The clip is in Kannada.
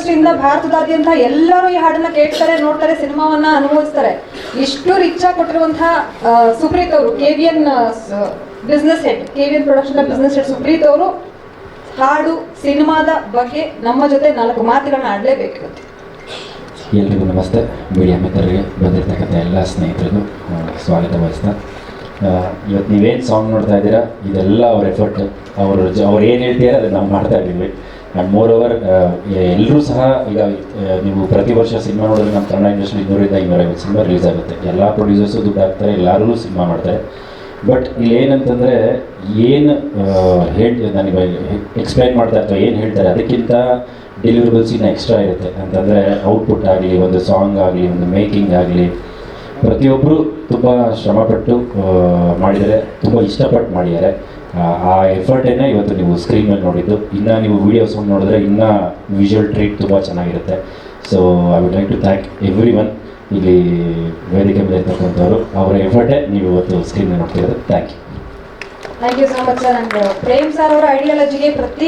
ಇಂಡಸ್ಟ್ರಿಯಿಂದ ಭಾರತದಾದ್ಯಂತ ಎಲ್ಲರೂ ಈ ಹಾಡನ್ನ ಕೇಳ್ತಾರೆ, ನೋಡ್ತಾರೆ, ಸಿನಿಮಾವನ್ನ ಅನುಭವಿಸ್ತಾರೆ. ಇಷ್ಟು ರಿಚ್ ಕೊಟ್ಟಿರುವಂತಹ ಸುಪ್ರೀತ್ ಅವರು K V N business head K V N production business head Supreeth ಅವರು, ಹಾಡು, ಸಿನಿಮಾದ ಬಗ್ಗೆ ನಮ್ಮ ಜೊತೆ ನಾಲ್ಕು ಮಾತುಗಳನ್ನ ಆಡಲೇಬೇಕು ಎಲ್ರಿಗೂ ನಮಸ್ತೆ. ಮೀಡಿಯಾ ಮಿತ್ರರಿಗೆ, ಬಂದಿರತಕ್ಕಂಥ ಎಲ್ಲ ಸ್ನೇಹಿತರಿಗೂ ಸ್ವಾಗತ ಬಯಸ್ತಾ ಇವತ್ತು ನೀವೇನು ಸಾಂಗ್ ನೋಡ್ತಾ ಇದ್ದೀರಾ? ಇದೆಲ್ಲ ಅವ್ರ ಎಫರ್ಟ್ ಅವರು, ಅವ್ರು ಏನು ಹೇಳ್ತೀರ? ಅದನ್ನು ನಾವು ಮಾಡ್ತಾ ಇದ್ದೀವಿ. ಆ್ಯಂಡ್ ಮೋರ್ ಓವರ್ ಎಲ್ಲರೂ ಸಹ ಈಗ ನೀವು ಪ್ರತಿ ವರ್ಷ ಸಿನಿಮಾ ನೋಡಿದ್ರೆ ನಮ್ಮ ಕನ್ನಡ ಇಂಡಸ್ಟ್ರಿ ಇನ್ನೂರಿಂದ ಇನ್ನೂರೈವತ್ತು ಸಿನಿಮಾ ರಿಲೀಸ್ ಆಗುತ್ತೆ. ಎಲ್ಲ ಪ್ರೊಡ್ಯೂಸರ್ಸು ದುಡ್ಡು ಹಾಕ್ತಾರೆ ಎಲ್ಲರೂ ಸಿನಿಮಾ ಮಾಡ್ತಾರೆ. ಬಟ್ ಇಲ್ಲಿ ಏನಂತಂದರೆ ಏನು ಹೇಳಿ ನನಗೆ ಎಕ್ಸ್ಪ್ಲೈನ್ ಮಾಡ್ತಾ ಇರ್ತಾರೆ ಏನು ಹೇಳ್ತಾರೆ, ಅದಕ್ಕಿಂತ ಡೆಲಿವರಬಲ್ಸ್ ಇನ್ನು ಎಕ್ಸ್ಟ್ರಾ ಇರುತ್ತೆ. ಅಂತಂದರೆ ಔಟ್ಪುಟ್ ಆಗಲಿ, ಒಂದು ಸಾಂಗ್ ಆಗಲಿ, ಒಂದು ಮೇಕಿಂಗ್ ಆಗಲಿ ಪ್ರತಿಯೊಬ್ಬರು ತುಂಬ ಶ್ರಮಪಟ್ಟು ಮಾಡಿದರೆ ತುಂಬ ಇಷ್ಟಪಟ್ಟು ಮಾಡಿದ್ದಾರೆ. ಆ, ಎಫರ್ಟ್ ಎಫರ್ಟೇನೆ ಇವತ್ತು ನೀವು ಸ್ಕ್ರೀನ್ ಮೇಲೆ ನೋಡಿದ್ದು ಇನ್ನು ನೀವು ವೀಡಿಯೋಸ್ ನೋಡಿದ್ರೆ ಇನ್ನೂ ವಿಜುವಲ್ ಟ್ರೀಟ್ ತುಂಬ ಚೆನ್ನಾಗಿರುತ್ತೆ. So I would like to thank everyone ಇಲ್ಲಿ ವೇದಿಕೆ ಮೇಲೆ ಇರ್ತಕ್ಕಂಥವ್ರು ಅವರ ಎಫರ್ಟೇ ನೀವು ಇವತ್ತು screen ನೋಡ್ತಿರೋದು. Thank you thank you so much sir Prem sir ಅವರ ಐಡಿಯಾಲಜಿಗೆ ಪ್ರತಿ